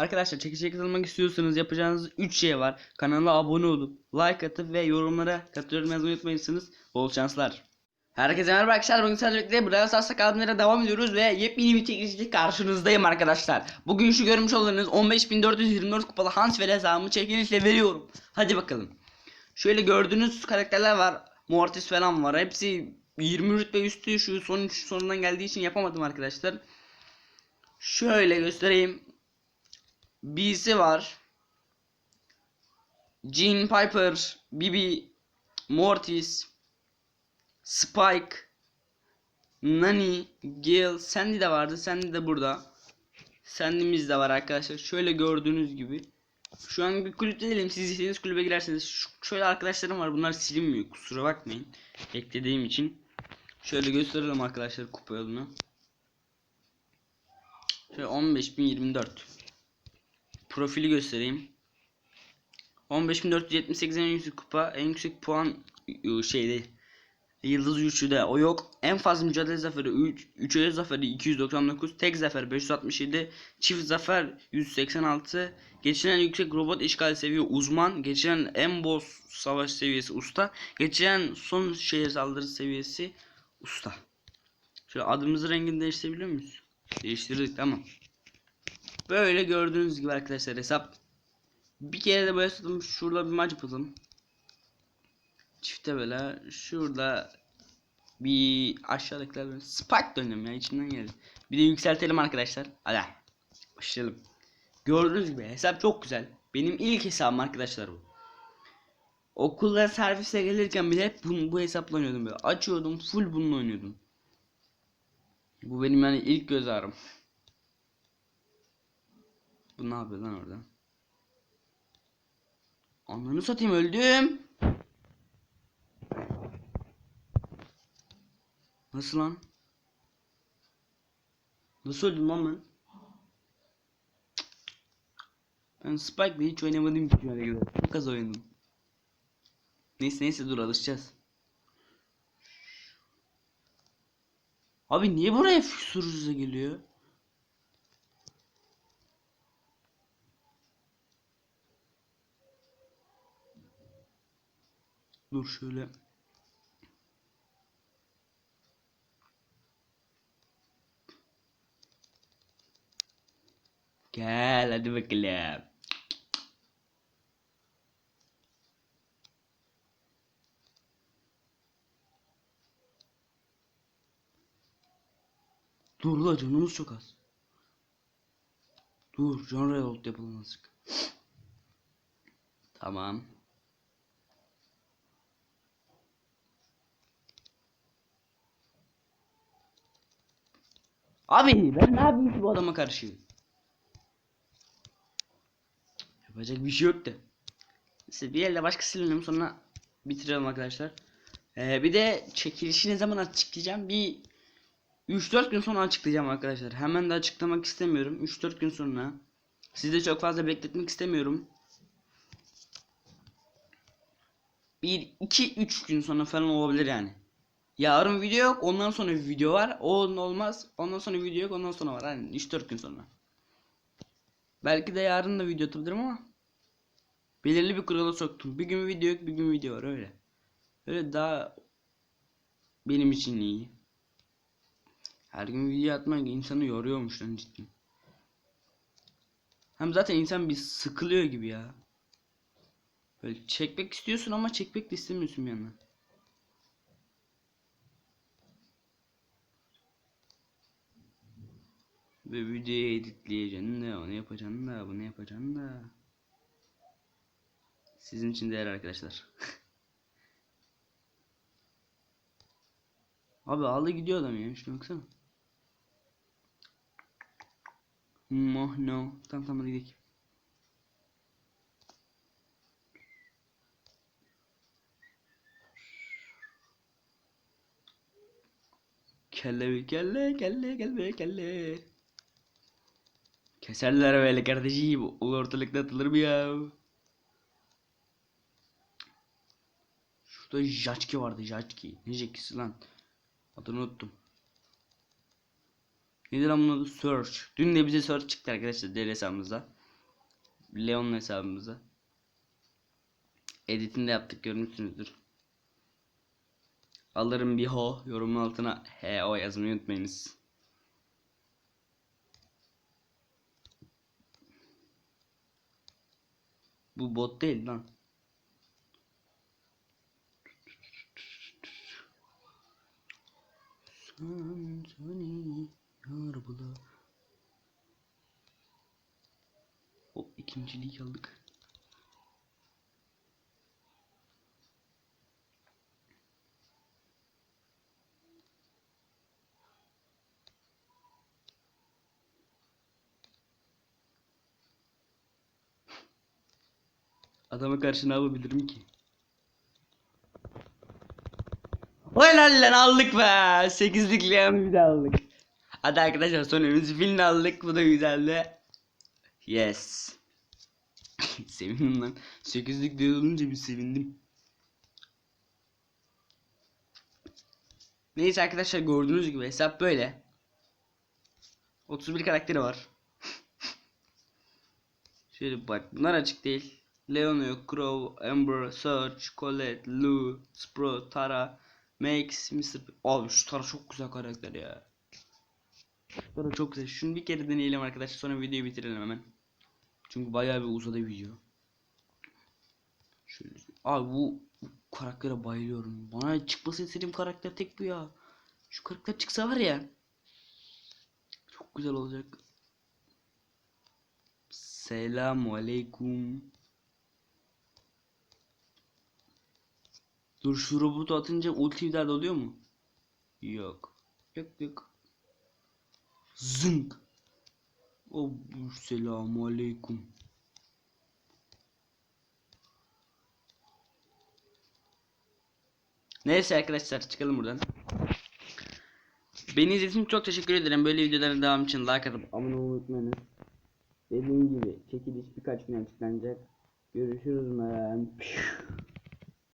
Arkadaşlar çekişe katılmak istiyorsanız yapacağınız 3 şey var. Kanala abone olup like atıp ve yorumlara katılıyorum unutmayınız. Bol şanslar. Herkese merhaba arkadaşlar. Bugün sizlerle birlikte Brawl Stars'ta kaldığımız devam ediyoruz ve yepyeni bir çekilişle karşınızdayım arkadaşlar. Bugün şu görmüş olduğunuz 15.424 kupalı Hans ve hesabımı çekilişle veriyorum. Hadi bakalım. Şöyle gördüğünüz karakterler var. Mortis falan var. Hepsi 20 rütbe üstü şu son üç sonundan geldiği için yapamadım arkadaşlar. Şöyle göstereyim. B'si var. Jean Piper, Bibi, Mortis, Spike, Nani, Gale, Sandy de vardı. Sandy de burada. Sandy'miz de var arkadaşlar. Şöyle gördüğünüz gibi. Şu an bir kulüpte değilim. Siz istediğiniz kulübe girerseniz. Şu- şöyle arkadaşlarım var. Bunlar silinmiyor. Kusura bakmayın. Eklediğim için. Şöyle gösterelim arkadaşlar kupa yolunu. Şöyle 15024. Profili göstereyim. 15478 en yüksek kupa, en yüksek puan şeyde Yıldız üçlüde o yok. En fazla mücadele zaferi 3, 3 öyle zaferi 299, tek zafer 567, çift zafer 186, geçiren yüksek robot işgal seviye uzman, geçiren en boss savaş seviyesi usta, geçiren son şehir saldırı seviyesi usta. Şöyle adımızı rengini değiştirebiliyor muyuz? Değiştirdik tamam. Böyle gördüğünüz gibi arkadaşlar hesap. Bir kere de böyle tuttum. Şurada bir maç yapalım. Çifte böyle. Şurada bir aşağıdakiler böyle spike dönüyorum ya içimden geldi. Bir de yükseltelim arkadaşlar. Hadi başlayalım. Gördüğünüz gibi hesap çok güzel. Benim ilk hesabım arkadaşlar bu. Okulda servise gelirken bile hep bunu, bu hesapla oynuyordum böyle. Açıyordum full bununla oynuyordum. Bu benim yani ilk göz ağrım. Bu ne yapıyor lan orada? Ananı satayım öldüm. Nasıl lan? Nasıl öldüm lan ben? Ben Spike'la hiç oynamadım ki şu ana kadar. Çok az oynadım. Neyse neyse dur alışacağız. Abi niye buraya füsuruza geliyor? Dur şöyle. Gel hadi bakalım. Dur la canımız çok az. Dur can reload yapalım azıcık. Tamam. Abi ben ne yapayım ki bu adama karşı? Yapacak bir şey yok da. Neyse bir elde başka silinim sonra bitirelim arkadaşlar. Ee, bir de çekilişi ne zaman açıklayacağım? Bir 3-4 gün sonra açıklayacağım arkadaşlar. Hemen de açıklamak istemiyorum. 3-4 gün sonra. Sizi de çok fazla bekletmek istemiyorum. Bir 2-3 gün sonra falan olabilir yani. Yarın video yok. Ondan sonra video var. O olmaz. Ondan sonra video yok. Ondan sonra var. Yani 3-4 gün sonra. Belki de yarın da video atabilirim ama belirli bir kurala soktum. Bir gün video yok, bir gün video var öyle. Öyle daha benim için iyi. Her gün video atmak insanı yoruyormuş lan cidden. Hem zaten insan bir sıkılıyor gibi ya. Böyle çekmek istiyorsun ama çekmek de istemiyorsun bir yandan. Ve videoyu editleyeceksin de onu yapacaksın da bunu yapacaksın da. Sizin için değer arkadaşlar. Abi aldı gidiyor adam ya şuna baksana. Hmm, oh no. Tamam tamam hadi gidelim. Kelle kelle kelle kelle kelle. Keserler böyle kardeşim. O ortalıkta atılır mı ya? Şurada Jatki vardı Jatki. Ne Jackisi lan? Adını unuttum. Nedir lan bunun adı? Search. Dün de bize search çıktı arkadaşlar diğer hesabımızda. Leon'un hesabımıza. Editini de yaptık görmüşsünüzdür. Alırım bir ho yorumun altına he o yazmayı unutmayınız. Bu bot değil lan. Sen seni yar bula. O ikinciliği aldık. Adama karşı ne yapabilirim ki? Helal lan aldık be. Sekizlik Leon bir de aldık. Hadi arkadaşlar son önümüzü film aldık. Bu da güzeldi. Yes. Sevindim lan. Sekizlik de olunca bir sevindim. Neyse arkadaşlar gördüğünüz gibi hesap böyle. 31 karakteri var. Şöyle bak bunlar açık değil. Leon yok, Crow, Amber, Search, Colette, Lou, Sprout, Tara, Max, Mr. P- Abi şu Tara çok güzel karakter ya. Tara çok güzel. Şunu bir kere deneyelim arkadaşlar sonra videoyu bitirelim hemen. Çünkü bayağı bir uzadı video. Şöyle. Abi bu, bu karaktere bayılıyorum. Bana çıkması istediğim karakter tek bu ya. Şu karakter çıksa var ya. Çok güzel olacak. Selamun aleyküm. Dur şu robotu atınca ulti bir daha oluyor mu? Yok. Yok yok. Zınk. O selamun aleyküm. Neyse arkadaşlar çıkalım buradan. Beni izlediğiniz için çok teşekkür ederim. Böyle videoların devamı için like atıp abone olmayı unutmayınız. Dediğim gibi çekiliş birkaç gün açıklanacak. Görüşürüz ben.